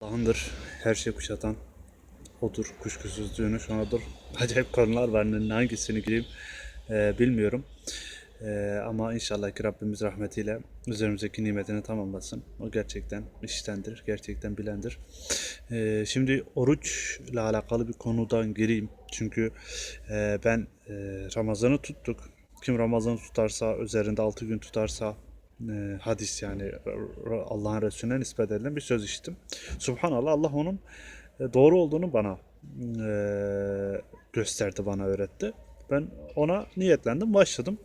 Allah'ındır her şey kuşatan odur kuşkusuz dönüş onadır. Acayip konular var hangisini gireyim e, bilmiyorum. E, ama inşallah ki Rabbimiz rahmetiyle üzerimizdeki nimetini tamamlasın. O gerçekten iştendir, gerçekten bilendir. E, şimdi oruçla alakalı bir konudan gireyim. Çünkü e, ben e, Ramazan'ı tuttuk. Kim Ramazan'ı tutarsa, üzerinde 6 gün tutarsa e, hadis yani Allah'ın Resulüne nispet edilen bir söz işittim. Subhanallah Allah onun e, doğru olduğunu bana e, gösterdi, bana öğretti. Ben ona niyetlendim, başladım.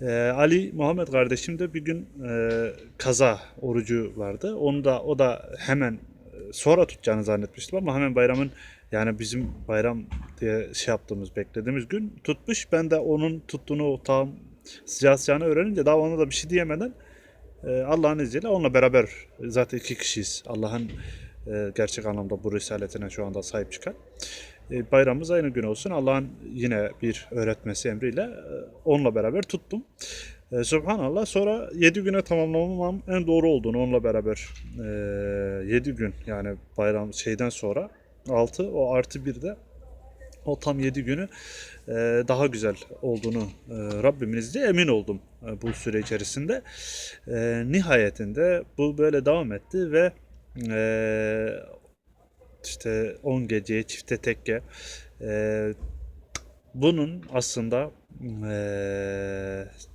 E, Ali Muhammed kardeşim de bir gün e, kaza orucu vardı. Onu da o da hemen e, sonra tutacağını zannetmiştim ama hemen bayramın yani bizim bayram diye şey yaptığımız beklediğimiz gün tutmuş. Ben de onun tuttuğunu tam sıcağı sıcağına öğrenince daha ona da bir şey diyemeden e, Allah'ın izniyle onunla beraber zaten iki kişiyiz. Allah'ın e, gerçek anlamda bu risaletine şu anda sahip çıkan. E, bayramımız aynı gün olsun. Allah'ın yine bir öğretmesi emriyle onunla beraber tuttum. Subhanallah sonra 7 güne tamamlamam en doğru olduğunu onunla beraber 7 gün yani bayram şeyden sonra 6 o artı 1 de o tam 7 günü e, daha güzel olduğunu e, Rabbimin izniyle emin oldum e, bu süre içerisinde. Nihayetinde bu böyle devam etti ve işte 10 geceye çifte tekke bunun aslında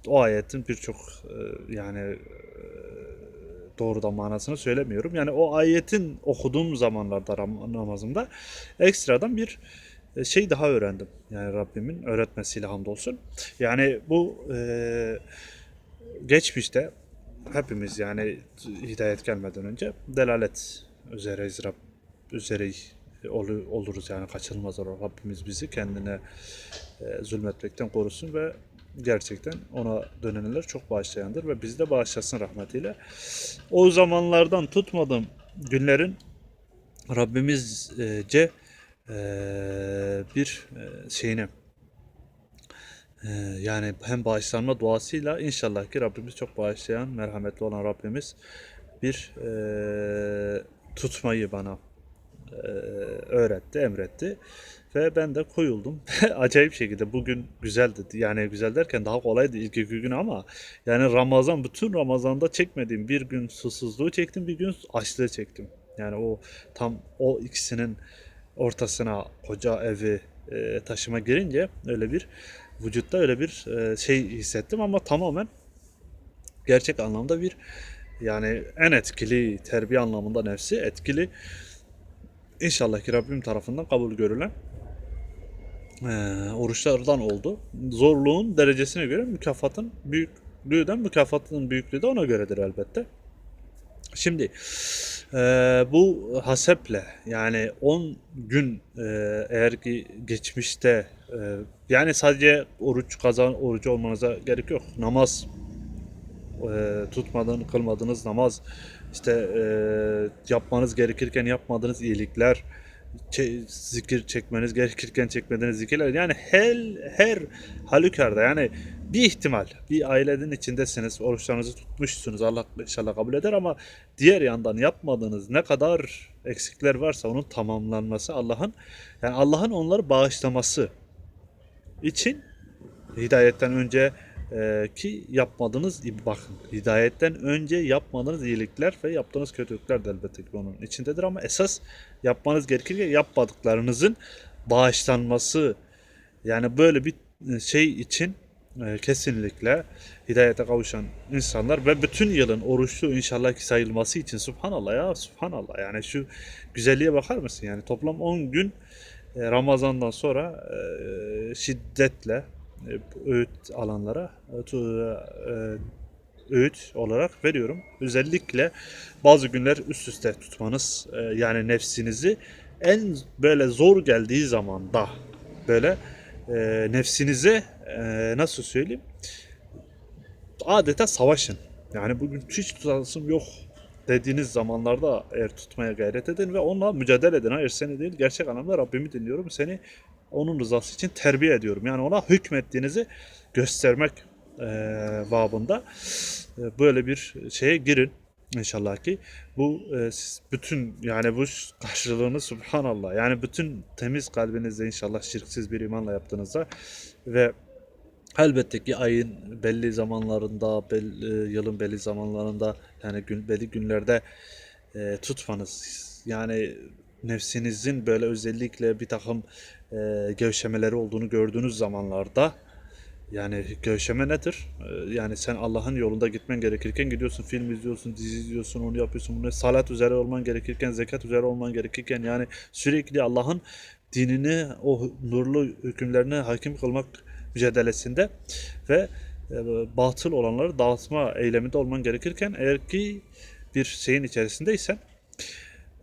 o ayetin birçok yani doğrudan manasını söylemiyorum. Yani o ayetin okuduğum zamanlarda namazımda ekstradan bir şey daha öğrendim. Yani Rabbimin öğretmesiyle hamdolsun. Yani bu e, geçmişte hepimiz yani hidayet gelmeden önce delalet üzereyiz Rab üzere olu- oluruz yani kaçınılmaz olarak Rabbimiz bizi kendine e, zulmetmekten korusun ve gerçekten ona dönenler çok bağışlayandır ve bizi de bağışlasın rahmetiyle. O zamanlardan tutmadığım günlerin Rabbimizce e, bir e, şeyine yani hem bağışlanma duasıyla inşallah ki Rabbimiz çok bağışlayan, merhametli olan Rabbimiz bir e, tutmayı bana e, öğretti, emretti. Ve ben de koyuldum. Acayip şekilde bugün güzeldi. Yani güzel derken daha kolaydı ilk iki gün ama yani Ramazan, bütün Ramazan'da çekmediğim bir gün susuzluğu çektim, bir gün açlığı çektim. Yani o tam o ikisinin ortasına koca evi e, taşıma girince öyle bir vücutta öyle bir e, şey hissettim ama tamamen gerçek anlamda bir yani en etkili terbiye anlamında nefsi etkili İnşallah ki Rabbim tarafından kabul görülen eee, oruçlardan oldu. Zorluğun derecesine göre mükafatın büyüklüğü de mükafatın büyüklüğü de ona göredir elbette. Şimdi eee, bu haseple yani 10 gün eee, eğer ki geçmişte eee, yani sadece oruç kazan orucu olmanıza gerek yok. Namaz e, tutmadığın, kılmadığınız namaz, işte e, yapmanız gerekirken yapmadığınız iyilikler, zikir çekmeniz gerekirken çekmediğiniz zikirler. Yani her her halükarda yani bir ihtimal bir ailenin içindesiniz, oruçlarınızı tutmuşsunuz. Allah inşallah kabul eder ama diğer yandan yapmadığınız ne kadar eksikler varsa onun tamamlanması Allah'ın yani Allah'ın onları bağışlaması için hidayetten önce e, ki yapmadığınız bakın hidayetten önce yapmadığınız iyilikler ve yaptığınız kötülükler de elbette ki onun içindedir ama esas yapmanız gerekirken yapmadıklarınızın bağışlanması yani böyle bir e, şey için kesinlikle hidayete kavuşan insanlar ve bütün yılın oruçlu inşallah ki sayılması için subhanallah ya subhanallah yani şu güzelliğe bakar mısın yani toplam 10 gün e, Ramazan'dan sonra e, şiddetle e, öğüt alanlara öğüt olarak veriyorum. Özellikle bazı günler üst üste tutmanız yani nefsinizi en böyle zor geldiği zaman da böyle e, nefsinize e, nasıl söyleyeyim adeta savaşın. Yani bugün hiç tutasım yok dediğiniz zamanlarda eğer tutmaya gayret edin ve onunla mücadele edin. Hayır seni değil gerçek anlamda Rabbimi dinliyorum. Seni onun rızası için terbiye ediyorum. Yani ona hükmettiğinizi göstermek eee babında e, böyle bir şeye girin. İnşallah ki bu e, siz bütün yani bu karşılığını subhanallah yani bütün temiz kalbinizle inşallah şirksiz bir imanla yaptığınızda ve elbette ki ayın belli zamanlarında bel- e, yılın belli zamanlarında yani gün, belli günlerde e, tutmanız yani nefsinizin böyle özellikle bir takım e, gevşemeleri olduğunu gördüğünüz zamanlarda yani gevşeme nedir? Ee, Yani sen Allah'ın yolunda gitmen gerekirken gidiyorsun film izliyorsun, dizi izliyorsun, onu yapıyorsun, bunu salat üzere olman gerekirken, zekat üzere olman gerekirken yani sürekli Allah'ın dinini, o nurlu hükümlerine hakim kılmak mücadelesinde ve e, batıl olanları dağıtma eyleminde olman gerekirken eğer ki bir şeyin içerisindeysen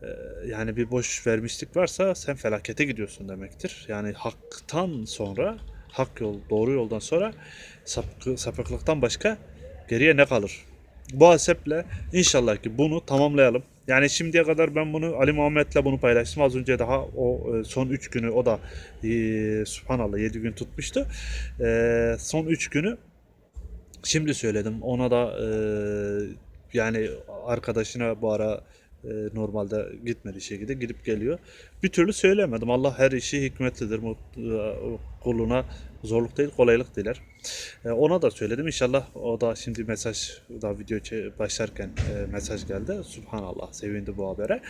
e, yani bir boş vermişlik varsa sen felakete gidiyorsun demektir. Yani haktan sonra, hak yol, doğru yoldan sonra sapık, sapıklıktan başka geriye ne kalır? Bu haseple inşallah ki bunu tamamlayalım. Yani şimdiye kadar ben bunu Ali Muhammed'le bunu paylaştım. Az önce daha o e, son 3 günü o da e, subhanallah 7 gün tutmuştu. E, son 3 günü Şimdi söyledim. Ona da e, yani arkadaşına bu ara normalde gitmediği şekilde gidip geliyor. Bir türlü söylemedim. Allah her işi hikmetlidir. E, Kuluna zorluk değil kolaylık diler. E, ona da söyledim. İnşallah o da şimdi mesaj da video başlarken e, mesaj geldi. Subhanallah sevindi bu habere.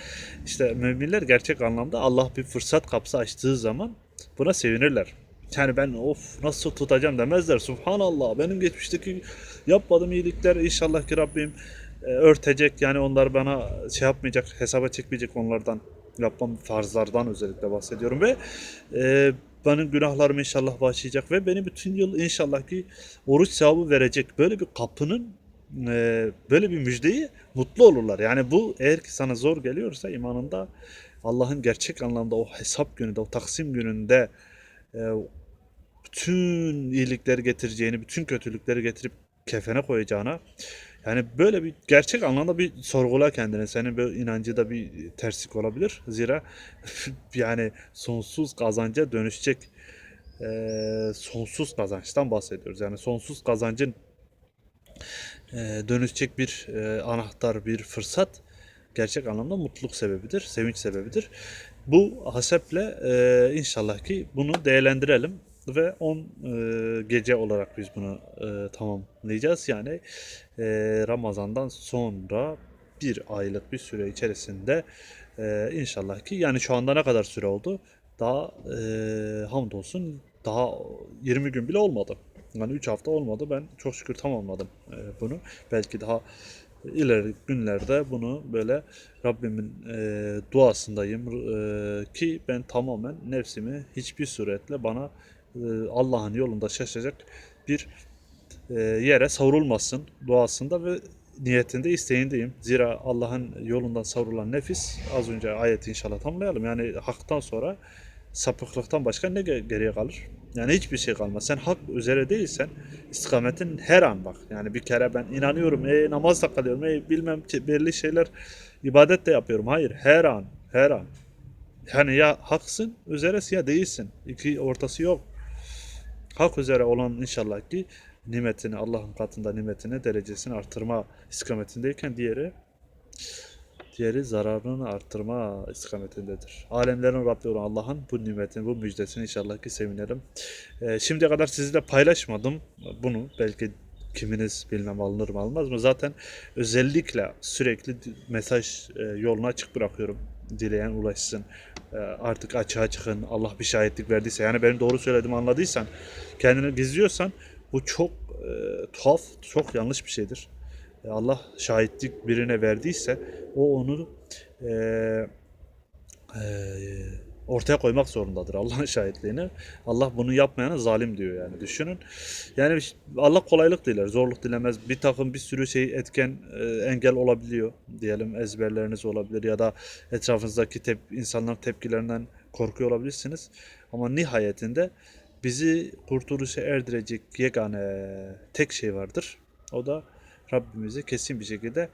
İşte müminler gerçek anlamda Allah bir fırsat kapısı açtığı zaman buna sevinirler. Yani ben of nasıl tutacağım demezler. Subhanallah benim geçmişteki yapmadığım iyilikler inşallah ki Rabbim e, örtecek. Yani onlar bana şey yapmayacak, hesaba çekmeyecek onlardan. Yapmam farzlardan özellikle bahsediyorum ve e, benim günahlarımı inşallah bağışlayacak ve beni bütün yıl inşallah ki oruç sevabı verecek. Böyle bir kapının e, böyle bir müjdeyi mutlu olurlar. Yani bu eğer ki sana zor geliyorsa imanında Allah'ın gerçek anlamda o hesap gününde, o taksim gününde e, bütün iyilikleri getireceğini, bütün kötülükleri getirip kefene koyacağına yani böyle bir gerçek anlamda bir sorgula kendine. Senin böyle inancıda bir terslik olabilir. Zira yani sonsuz kazanca dönüşecek eee, sonsuz kazançtan bahsediyoruz. Yani sonsuz kazancın eee, dönüşecek bir eee, anahtar, bir fırsat gerçek anlamda mutluluk sebebidir, sevinç sebebidir. Bu haseple eee, inşallah ki bunu değerlendirelim ve 10 eee, gece olarak biz bunu eee, tamamlayacağız. Yani eee, Ramazan'dan sonra bir aylık bir süre içerisinde eee, inşallah ki yani şu anda ne kadar süre oldu? Daha eee hamdolsun daha 20 gün bile olmadı. Yani 3 hafta olmadı. Ben çok şükür tamamladım eee, bunu. Belki daha ileri günlerde bunu böyle Rabbimin eee, duasındayım eee, ki ben tamamen nefsimi hiçbir suretle bana Allah'ın yolunda şaşacak bir eee, yere savrulmasın duasında ve niyetinde isteğindeyim. Zira Allah'ın yolundan savrulan nefis az önce ayeti inşallah tamamlayalım. Yani haktan sonra sapıklıktan başka ne ge- geriye kalır? Yani hiçbir şey kalmaz. Sen hak üzere değilsen istikametin her an bak. Yani bir kere ben inanıyorum, e, namaz da kılıyorum, e, bilmem ki belli şeyler ibadet de yapıyorum. Hayır, her an, her an. Yani ya haksın üzeresin ya değilsin. İki ortası yok. Hak üzere olan inşallah ki nimetini Allah'ın katında nimetini derecesini artırma istikametindeyken diğeri diğeri zararını artırma istikametindedir. Alemlerin Rabbi olan Allah'ın bu nimetini, bu müjdesini inşallah ki sevinelim. Ee, şimdiye kadar sizinle paylaşmadım bunu. Belki kiminiz bilmem alınır mı alınmaz mı? Zaten özellikle sürekli mesaj e, yolunu açık bırakıyorum. Dileyen ulaşsın. E, artık açığa çıkın. Allah bir şahitlik verdiyse. Yani benim doğru söylediğimi anladıysan, kendini gizliyorsan bu çok e, tuhaf, çok yanlış bir şeydir. E, Allah şahitlik birine verdiyse o onu e, e, ortaya koymak zorundadır Allah'ın şahitliğini. Allah bunu yapmayana zalim diyor yani düşünün. Yani Allah kolaylık diler, zorluk dilemez. Bir takım bir sürü şey etken e, engel olabiliyor. Diyelim ezberleriniz olabilir ya da etrafınızdaki tep insanların tepkilerinden korkuyor olabilirsiniz. Ama nihayetinde bizi kurtuluşa erdirecek yegane tek şey vardır. O da Rabbimizi kesin bir şekilde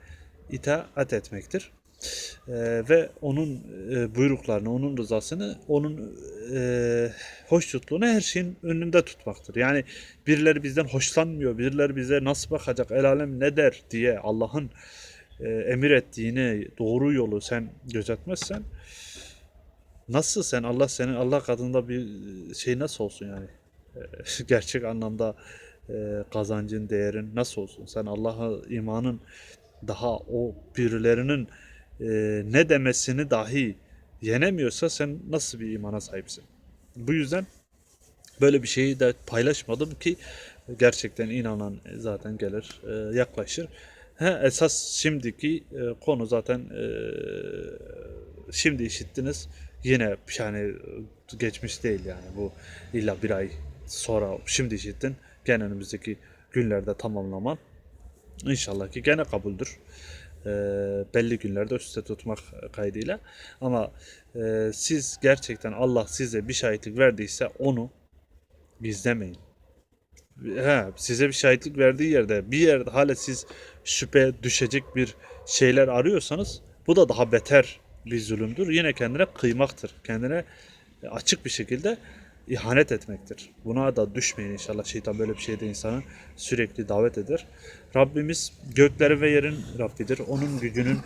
itaat etmektir. Ee, ve onun e, buyruklarını, onun rızasını, onun e, hoşnutluğunu her şeyin önünde tutmaktır. Yani birileri bizden hoşlanmıyor, birileri bize nasıl bakacak, el alem ne der? diye Allah'ın e, emir ettiğini doğru yolu sen gözetmezsen nasıl sen Allah senin Allah katında bir şey nasıl olsun yani? E, gerçek anlamda e, kazancın değerin nasıl olsun? Sen Allah'a imanın daha o birilerinin e, ne demesini dahi yenemiyorsa sen nasıl bir imana sahipsin? Bu yüzden böyle bir şeyi de paylaşmadım ki gerçekten inanan zaten gelir e, yaklaşır. He, esas şimdiki e, konu zaten e, şimdi işittiniz yine yani geçmiş değil yani bu illa bir ay sonra şimdi işittin gene önümüzdeki günlerde tamamlaman İnşallah ki gene kabuldür. Ee, belli günlerde üst üste tutmak kaydıyla. Ama e, siz gerçekten Allah size bir şahitlik verdiyse onu gizlemeyin. He, size bir şahitlik verdiği yerde bir yerde hala siz şüphe düşecek bir şeyler arıyorsanız bu da daha beter bir zulümdür. Yine kendine kıymaktır. Kendine açık bir şekilde ihanet etmektir. Buna da düşmeyin inşallah. Şeytan böyle bir şeyde insanı sürekli davet eder. Rabbimiz gökleri ve yerin Rabbidir. Onun gücünün,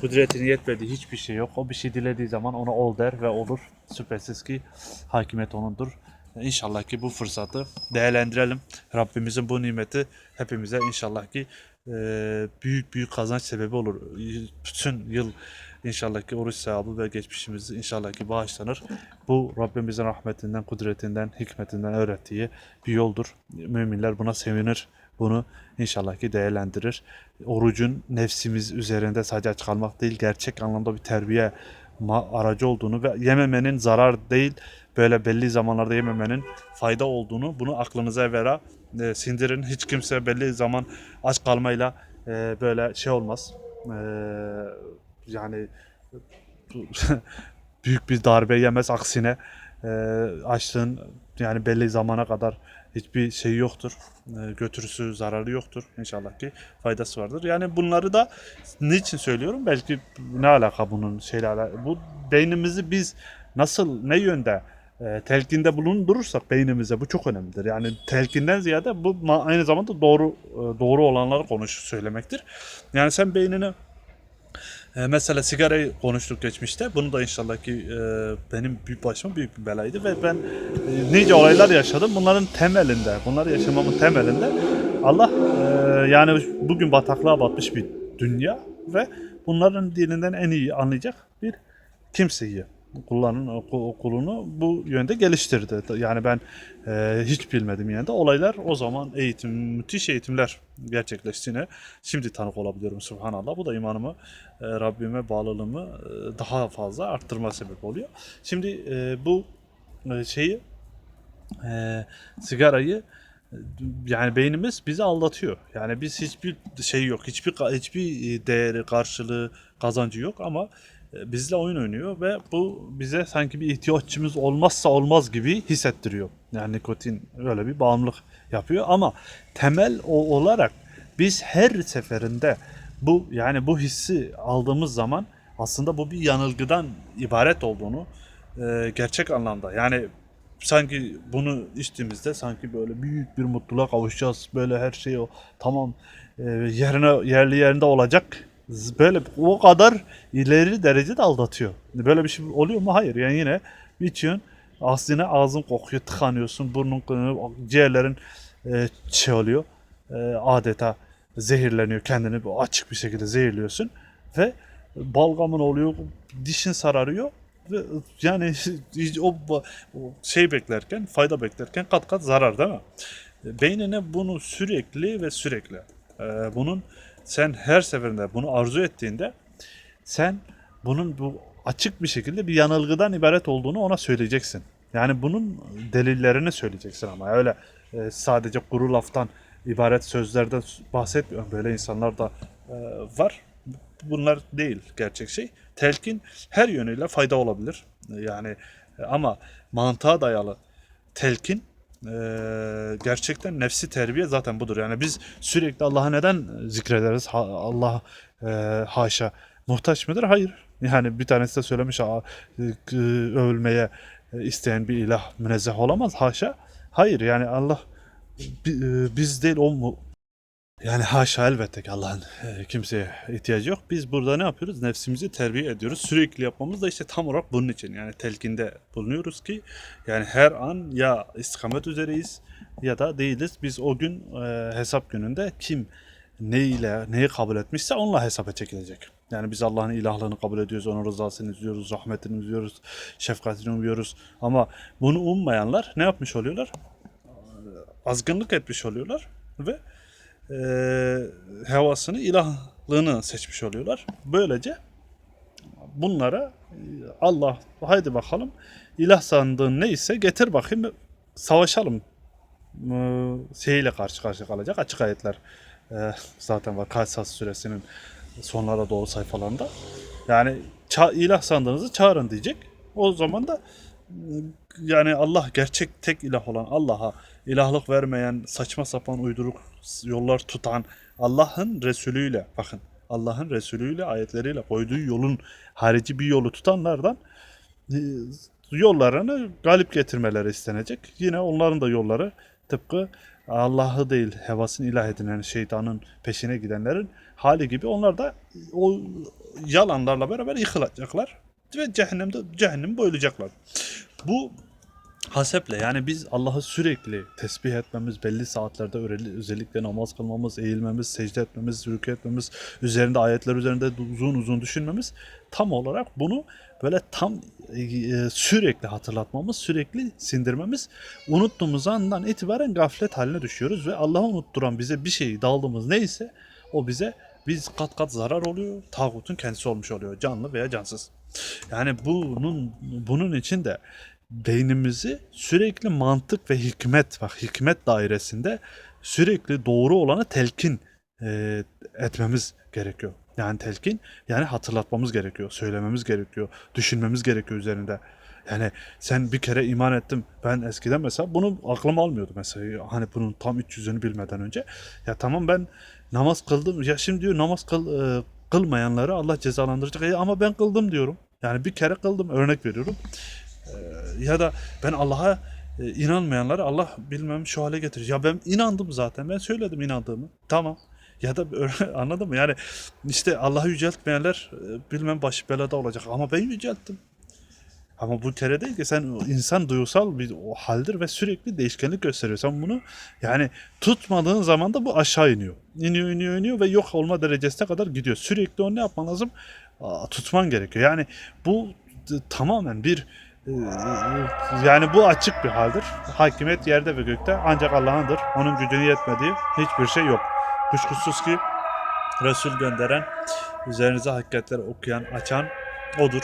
kudretini yetmediği hiçbir şey yok. O bir şey dilediği zaman ona ol der ve olur. Şüphesiz ki hakimiyet onundur. İnşallah ki bu fırsatı değerlendirelim. Rabbimizin bu nimeti hepimize inşallah ki büyük büyük kazanç sebebi olur. Bütün yıl inşallah ki oruç sevabı ve geçmişimiz inşallah ki bağışlanır. Bu Rabbimizin rahmetinden, kudretinden, hikmetinden öğrettiği bir yoldur. Müminler buna sevinir. Bunu inşallah ki değerlendirir. Orucun nefsimiz üzerinde sadece aç kalmak değil, gerçek anlamda bir terbiye aracı olduğunu ve yememenin zarar değil, böyle belli zamanlarda yememenin fayda olduğunu bunu aklınıza vera e, sindirin. Hiç kimse belli zaman aç kalmayla e, böyle şey olmaz. E, yani büyük bir darbe yemez aksine e, açlığın yani belli zamana kadar hiçbir şey yoktur. E, götürüsü, zararı yoktur. İnşallah ki faydası vardır. Yani bunları da niçin söylüyorum? Belki ne alaka bunun şeyle alaka? Bu beynimizi biz nasıl, ne yönde e, telkinde bulundurursak beynimize bu çok önemlidir. Yani telkinden ziyade bu aynı zamanda doğru e, doğru olanları konuş söylemektir. Yani sen beynini e, mesela sigarayı konuştuk geçmişte. Bunu da inşallah ki e, benim büyük başıma büyük bir belaydı ve ben e, nice olaylar yaşadım. Bunların temelinde, bunları yaşamamın temelinde Allah e, yani bugün bataklığa batmış bir dünya ve bunların dininden en iyi anlayacak bir kimseyi kullanın oku- kulunu bu yönde geliştirdi. Yani ben e, hiç bilmedim yani de olaylar o zaman eğitim müthiş eğitimler gerçekleştiğine şimdi tanık olabiliyorum subhanallah. Bu da imanımı e, Rabbime bağlılığımı e, daha fazla arttırma sebep oluyor. Şimdi e, bu e, şeyi e, sigarayı e, yani beynimiz bizi aldatıyor. Yani biz hiçbir şey yok, hiçbir hiçbir e, değeri, karşılığı, kazancı yok ama bizle oyun oynuyor ve bu bize sanki bir ihtiyaçımız olmazsa olmaz gibi hissettiriyor. Yani nikotin öyle bir bağımlılık yapıyor ama temel o olarak biz her seferinde bu yani bu hissi aldığımız zaman aslında bu bir yanılgıdan ibaret olduğunu e, gerçek anlamda yani sanki bunu içtiğimizde sanki böyle büyük bir mutluluğa kavuşacağız. Böyle her şey o tamam e, yerine yerli yerinde olacak. Böyle o kadar ileri derecede aldatıyor. Böyle bir şey oluyor mu? Hayır. Yani yine içiyorsun. Aslında ağzın kokuyor, tıkanıyorsun, burnun ciğerlerin e, şey oluyor. E, adeta zehirleniyor. Kendini açık bir şekilde zehirliyorsun ve balgamın oluyor, dişin sararıyor ve yani o, o şey beklerken, fayda beklerken kat kat zarar değil mi? Beynine bunu sürekli ve sürekli e, bunun sen her seferinde bunu arzu ettiğinde sen bunun bu açık bir şekilde bir yanılgıdan ibaret olduğunu ona söyleyeceksin. Yani bunun delillerini söyleyeceksin ama öyle e, sadece kuru laftan ibaret sözlerden bahsetmiyorum. Böyle insanlar da e, var. Bunlar değil gerçek şey. Telkin her yönüyle fayda olabilir. Yani e, ama mantığa dayalı telkin e, gerçekten nefsi terbiye zaten budur. Yani biz sürekli Allah'a neden zikrederiz? Ha- Allah e, haşa muhtaç mıdır? Hayır. Yani bir tanesi de söylemiş "Aa, e, övülmeye isteyen bir ilah münezzeh olamaz. Haşa. Hayır yani Allah e, biz değil o Yani haşa elbette ki Allah'ın e, kimseye ihtiyacı yok. Biz burada ne yapıyoruz? Nefsimizi terbiye ediyoruz. Sürekli yapmamız da işte tam olarak bunun için. Yani telkinde bulunuyoruz ki yani her an ya istikamet üzereyiz ya da değiliz. Biz o gün e, hesap gününde kim ne ile neyi kabul etmişse onunla hesaba çekilecek. Yani biz Allah'ın ilahlığını kabul ediyoruz, onun rızasını izliyoruz, rahmetini izliyoruz, şefkatini umuyoruz. Ama bunu ummayanlar ne yapmış oluyorlar? Azgınlık etmiş oluyorlar ve e, hevasını, ilahlığını seçmiş oluyorlar. Böylece bunlara Allah haydi bakalım ilah sandığın neyse getir bakayım savaşalım şeyiyle karşı karşıya kalacak açık ayetler zaten var Kasas suresinin sonlara doğru sayfalarında. Yani ilah sandığınızı çağırın diyecek. O zaman da yani Allah gerçek tek ilah olan Allah'a ilahlık vermeyen saçma sapan uyduruk yollar tutan Allah'ın Resulüyle bakın Allah'ın Resulüyle ayetleriyle koyduğu yolun harici bir yolu tutanlardan e, yollarını galip getirmeleri istenecek. Yine onların da yolları tıpkı Allah'ı değil hevasını ilah edinen şeytanın peşine gidenlerin hali gibi onlar da o yalanlarla beraber yıkılacaklar ve cehennemde cehennemi boylayacaklar. Bu haseple yani biz Allah'ı sürekli tesbih etmemiz, belli saatlerde özellikle namaz kılmamız, eğilmemiz, secde etmemiz, rükû etmemiz, üzerinde ayetler üzerinde uzun uzun düşünmemiz tam olarak bunu böyle tam e, e, sürekli hatırlatmamız, sürekli sindirmemiz, unuttuğumuz andan itibaren gaflet haline düşüyoruz ve Allah'ı unutturan bize bir şeyi daldığımız neyse o bize biz kat kat zarar oluyor. Tağutun kendisi olmuş oluyor. Canlı veya cansız. Yani bunun bunun için de beynimizi sürekli mantık ve hikmet bak hikmet dairesinde sürekli doğru olanı telkin e, etmemiz gerekiyor. Yani telkin yani hatırlatmamız gerekiyor, söylememiz gerekiyor, düşünmemiz gerekiyor üzerinde. Yani sen bir kere iman ettim. Ben eskiden mesela bunu aklım almıyordu mesela. Hani bunun tam iç yüzünü bilmeden önce. Ya tamam ben namaz kıldım. Ya şimdi diyor namaz kıl, e, kılmayanları Allah cezalandıracak. E, ama ben kıldım diyorum. Yani bir kere kıldım örnek veriyorum. E, ya da ben Allah'a e, inanmayanları Allah bilmem şu hale getirir. Ya ben inandım zaten. Ben söyledim inandığımı. Tamam. Ya da anladın mı? Yani işte Allah'ı yüceltmeyenler e, bilmem başı belada olacak. Ama ben yücelttim. Ama bu kere değil ki sen insan duygusal bir o haldir ve sürekli değişkenlik gösteriyor. Sen bunu yani tutmadığın zaman da bu aşağı iniyor. İniyor iniyor iniyor ve yok olma derecesine kadar gidiyor. Sürekli onu ne yapman lazım? Aa, tutman gerekiyor. Yani bu tamamen bir yani bu açık bir haldir. Hakimiyet yerde ve gökte ancak Allah'ındır. Onun gücünü yetmediği hiçbir şey yok. Kuşkusuz ki Resul gönderen, üzerinize hakikatleri okuyan, açan odur.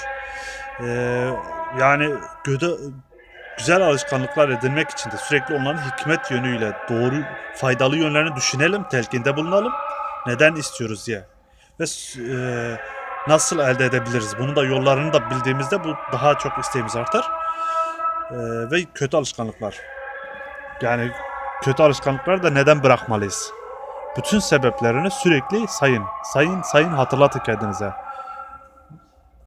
Ee, yani göde, güzel alışkanlıklar edinmek için de sürekli onların hikmet yönüyle doğru faydalı yönlerini düşünelim, telkinde bulunalım. Neden istiyoruz diye. Ve e, nasıl elde edebiliriz? Bunun da yollarını da bildiğimizde bu daha çok isteğimiz artar. Ee, ve kötü alışkanlıklar. Yani kötü alışkanlıkları da neden bırakmalıyız? Bütün sebeplerini sürekli sayın. Sayın, sayın hatırlatın kendinize.